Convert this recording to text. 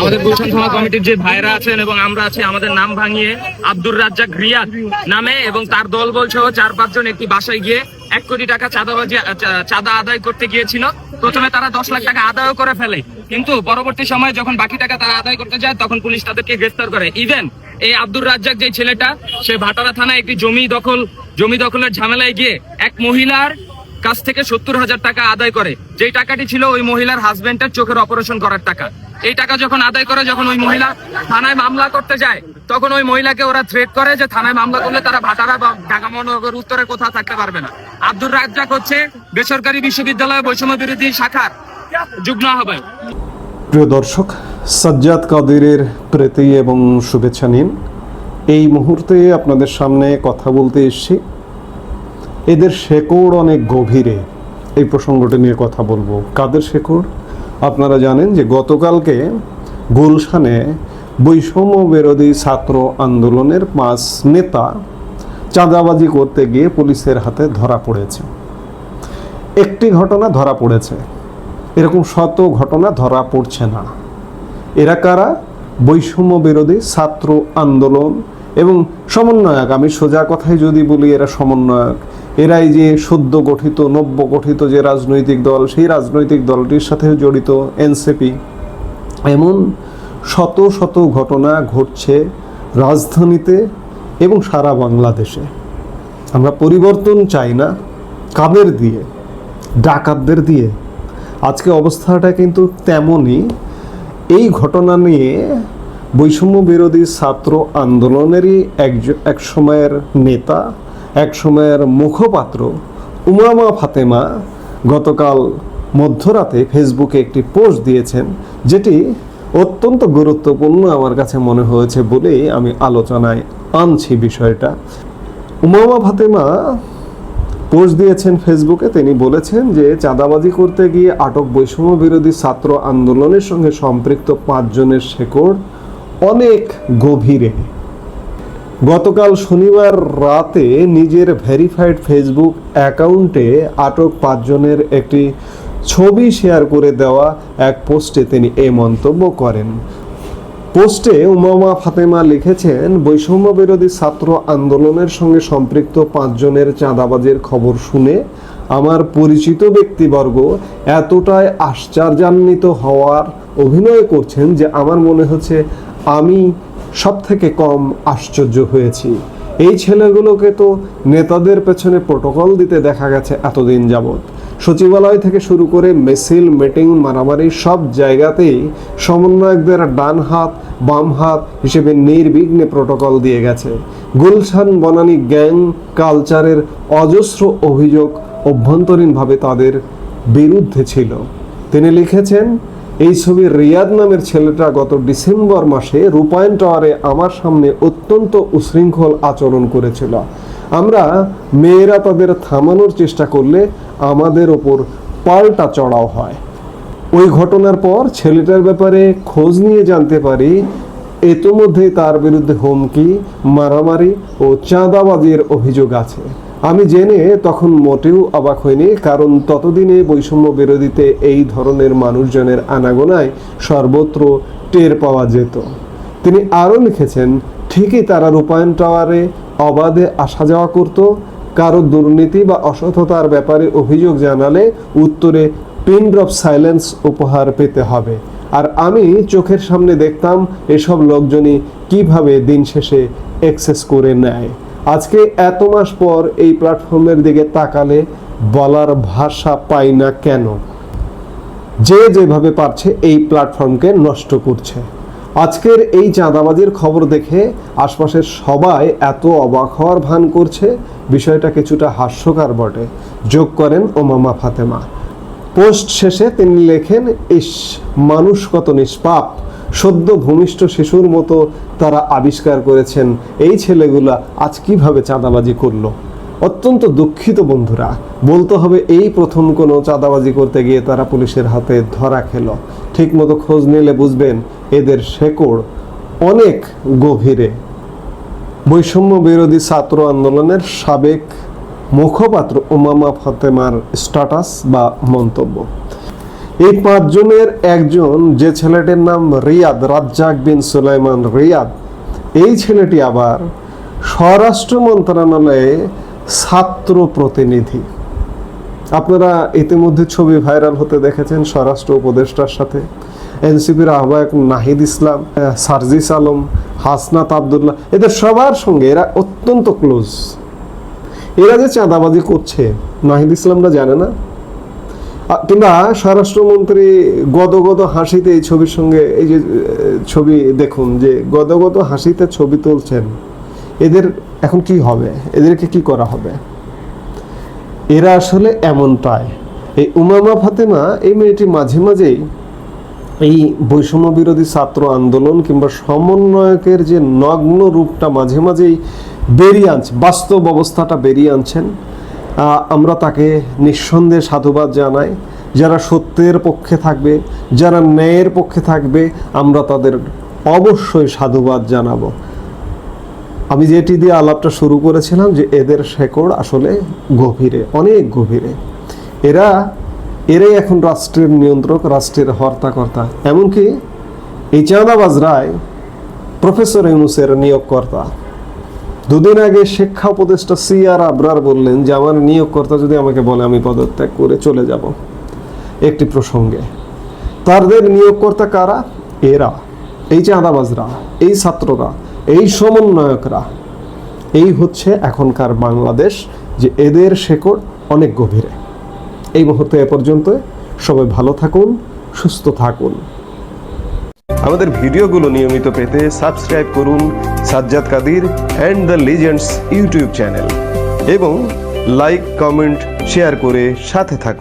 আমাদের গুলশান থানা কমিটির যে ভাইরা আছেন এবং আমরা আছি, আমাদের নাম ভাঙিয়ে আব্দুর রাজ্জাক রিয়াদ নামে এবং তার দল বল সহ চার পাঁচজন একটি বাসায় গিয়ে এক কোটি টাকা চাঁদাবাজি চাঁদা আদায় করতে গিয়েছিল। প্রথমে তারা দশ লাখ টাকা আদায় করে ফেলে। কিন্তু পরবর্তী সময় যখন বাকি টাকা তারা আদায় করতে যায়, তখন পুলিশ তাদেরকে গ্রেফতার করে। ইভেন এই আব্দুর রাজ্জাক যে ছেলেটা, সে ভাটারা থানায় একটি জমি দখল, জমি দখলের ঝামেলায় গিয়ে এক মহিলার কাছ থেকে সত্তর হাজার টাকা আদায় করে। যেই টাকাটি ছিল ওই মহিলার হাজবেন্ডের চোখের অপারেশন করার টাকা। এই টাকা যখন আদায় করে, যখন ওই মহিলা থানায় মামলা করতে যায়, তখন ওই মহিলাকে ওরা থ্রেট করে যে থানায় মামলা করলে তারা ভাটারা বা ঢাকা মহানগর উত্তরে কোথাও থাকতে পারবে না। আব্দুর রাজ্জাক হচ্ছে বেসরকারি বিশ্ববিদ্যালয় বৈষম্য বিরোধী শাখার যুগ্ম আহ্বায়ক। প্রিয় দর্শক, সাজ্জাদ কাদিরের প্রীতি এবং শুভেচ্ছা নিন। এই মুহূর্তে আপনাদের সামনে কথা বলতে এসেছি এদের শেকড় অনেক গভীরে। এই প্রসঙ্গটি নিয়ে কথা বলব। কাদের শেকড়? আপনারা জানেন যে গতকালকে গুলশানে বৈষম্য বিরোধী ছাত্র আন্দোলনের পাঁচ নেতা চাঁদাবাজি করতে গিয়ে পুলিশের হাতে ধরা পড়েছে। একটি ঘটনা ধরা পড়েছে। এরকম শত ঘটনা ধরা পড়ছে না। এরা কারা? বৈষম্য বিরোধী ছাত্র আন্দোলন এবং সমন্বয়ক। আমি সোজা কথায় যদি বলি, এরা সমন্বয়ক। এরাই যে সদ্য গঠিত, নব্য গঠিত যে রাজনৈতিক দল, সেই রাজনৈতিক দলটির সাথে জড়িত এনসিপি। এমন শত শত ঘটনা ঘটছে রাজধানীতে এবং সারা বাংলাদেশে। আমরা পরিবর্তন চাই না, কাদের দিয়ে? ডাকাতদের দিয়ে। আজকে অবস্থাটা কিন্তু তেমনই। এই ঘটনা নিয়ে বৈষম্য বিরোধী ছাত্র আন্দোলনেরই এক এক সময়ের নেতা এক সময়ের মুখপাত্র উমামা ফাতেমা গতকাল মধ্যরাতে ফেসবুকে একটি পোস্ট দিয়েছেন, যেটি অত্যন্ত গুরুত্বপূর্ণ আমার কাছে মনে হয়েছে বলেই আমি আলোচনায় আনছি বিষয়টা। উমামা ফাতেমা পোস্ট দিয়েছেন ফেসবুকে, তিনি বলেছেন যে চাঁদাবাজি করতে গিয়ে আটক বৈষম্য বিরোধী ছাত্র আন্দোলনের সঙ্গে সম্পৃক্ত পাঁচজনের শেকড় অনেক গভীরে। গতকাল শনিবার রাতে নিজের ভেরিফাইড ফেসবুক অ্যাকাউন্টে আটক পাঁচজনের একটি ছবি শেয়ার করে দেওয়া এক পোস্টে তিনি এ মন্তব্য করেন। পোস্টে উমামা ফাতেমা লিখেছেন, বৈষম্য বিরোধী ছাত্র আন্দোলনের সঙ্গে সম্পৃক্ত পাঁচজনের চাঁদাবাজের খবর শুনে আমার পরিচিত ব্যক্তিবর্গ এতটাই আশ্চর্যান্বিত হওয়ার অভিনয় করছেন যে আমার মনে হচ্ছে আমি সব থেকে কম আশ্চর্য হয়েছি। এই ছেলেগুলোকে তো নেতাদের পেছনে প্রোটোকল দিতে দেখা গেছে এতদিন যাবৎ। সচিবালয় থেকে শুরু করে মিছিল, মিটিং, মারামারি সব জায়গাতেই সমন্বয়কদের ডান হাত, বাম হাত হিসেবে নির্বিঘ্নে প্রোটোকল দিয়ে গেছে। গুলশান বনানী গ্যাং কালচারের অজস্র অভিযোগ অভ্যন্তরীণভাবে তাদের বিরুদ্ধে ছিল। তিনি লিখেছেন এই ছবি রিয়াদ নামের ছেলেটা গত ডিসেম্বর মাসে রূপায়ণ টাওয়ারে আমার সামনে অত্যন্ত উশৃঙ্খল আচরণ করেছিল। আমরা মেয়েরা তাদের থামানোর চেষ্টা করলে আমাদের ওপর পাল্টা চড়াও হয়। ওই ঘটনার পর ছেলেটার ব্যাপারে খোঁজ নিয়ে জানতে পারি ইতোমধ্যেই তার বিরুদ্ধে হুমকি, মারামারি ও চাঁদাবাজির অভিযোগ আছে। আমি জেনে তখন মোটেও অবাক হইনি, কারণ ততদিনে বৈষম্য বিরোধীতে এই ধরনের মানুষজনের আনাগোনায় সর্বত্র টের পাওয়া যেত। তিনি আরও লিখেছেন, ঠিকই তারা রূপায়ণ টাওয়ারে অবাধে আসা যাওয়া করত, কারও দুর্নীতি বা অসততার ব্যাপারে অভিযোগ জানালে উত্তরে পিন ড্রপ সাইলেন্স উপহার পেতে হবে। আর আমি চোখের সামনে দেখতাম এসব লোকজনই কীভাবে দিন শেষে এক্সেস করে নেয়। আজকে এত মাস পর এই প্ল্যাটফর্মের দিকে তাকালে বলার ভাষা পাই না কেন? যে যেভাবে পারছে এই প্ল্যাটফর্মকে নষ্ট করছে। আজকের এই চাঁদাবাজির খবর দেখে আশপাশের সবাই এত অবাক হওয়ার ভান করছে, বিষয়টা কিছুটা হাস্যকর বটে। যোগ করেন ওমামা ফাতেমা। পোস্ট শেষে তিনি লেখেন, ইস, মানুষ কত নিষ্পাপ। সদ্য ভূমিষ্ঠ শিশুর মতো তারা আবিষ্কার করেছেন এই ছেলেগুলা আজ কীভাবে চাঁদাবাজি করল। অত্যন্ত দুঃখিত বন্ধুরা, বলতে হবে এই প্রথম কোনো চাঁদাবাজি করতে গিয়ে তারা পুলিশের হাতে ধরা খেল। ঠিক মতো খোঁজ নিলে বুঝবেন এদের শেকড় অনেক গভীরে। বৈষম্য বিরোধী ছাত্র আন্দোলনের সাবেক মুখপাত্র উমামা ফাতেমার স্ট্যাটাস বা মন্তব্য। এই পাঁচজনের একজন, যে ছেলেটির নাম রিয়াদ, রাজ্জাক বিন সুলাইমান রিয়াদ, এই ছেলেটি আবার স্বরাষ্ট্র মন্ত্রণালয়ে ছাত্র প্রতিনিধি। আপনারা ইতিমধ্যে ছবি ভাইরাল হতে দেখেছেন স্বরাষ্ট্র উপদেষ্টার সাথে। এনসিপির আহ্বায়ক নাহিদ ইসলাম সার্জিস আলম, হাসনাত আবদুল্লাহ, এদের সবার সঙ্গে এরা অত্যন্ত ক্লোজ এরা যে চাঁদাবাজি করছে, নাহিদ ইসলামরা জানে না। কিংবা স্বরাষ্ট্রমন্ত্রী গদগদ হাসিতে এই ছবির সঙ্গে, এই যে ছবি দেখুন যে গদগদ হাসিতে ছবি তুলছেন, এদের এখন কি হবে? এদেরকে কি করা হবে? এরা আসলে এমন এমনটাই এই উমামা ফাতেমা, এই মেয়েটি মাঝে মাঝেই এই বৈষম্য বিরোধী ছাত্র আন্দোলন কিংবা সমন্বয়কের যে নগ্ন রূপটা মাঝে মাঝেই বেরিয়ে আনছে, বাস্তব অবস্থাটা বেরিয়ে আনছেন। আমরা তাকে নিঃসন্দেহে সাধুবাদ জানাই। যারা সত্যের পক্ষে থাকবে, যারা ন্যায়ের পক্ষে থাকবে, আমরা তাদের অবশ্যই সাধুবাদ জানাব। আমি যেটি দিয়ে আলাপটা শুরু করেছিলাম যে এদের শেকড় আসলে গভীরে, অনেক গভীরে। এরা, এরাই এখন রাষ্ট্রের নিয়ন্ত্রক, রাষ্ট্রের হর্তাকর্তা। এমনকি এই চাঁদাবাজ রায় প্রফেসর ইউনুসের নিয়োগকর্তা। দুদিন আগে শিক্ষা উপদেষ্টা সি আর আবরার বললেন যে, আমার নিয়োগকর্তা যদি আমাকে বলে আমি পদত্যাগ করে চলে যাব একটি প্রসঙ্গে, তাদের নিয়োগকর্তা কারা? এরা, এই চাঁদাবাজরা এই ছাত্ররা, এই সমন্বয়করা, এই হচ্ছে এখনকার বাংলাদেশ যে এদের শেকড় অনেক গভীরে। এই মুহূর্তে এ পর্যন্ত সবাই ভালো থাকুন, সুস্থ থাকুন। আমাদের ভিডিওগুলো নিয়মিত পেতে সাবস্ক্রাইব করুন Sajjad Kadir and the legends YouTube channel এবং লাইক কমেন্ট শেয়ার করে সাথে থাকুন।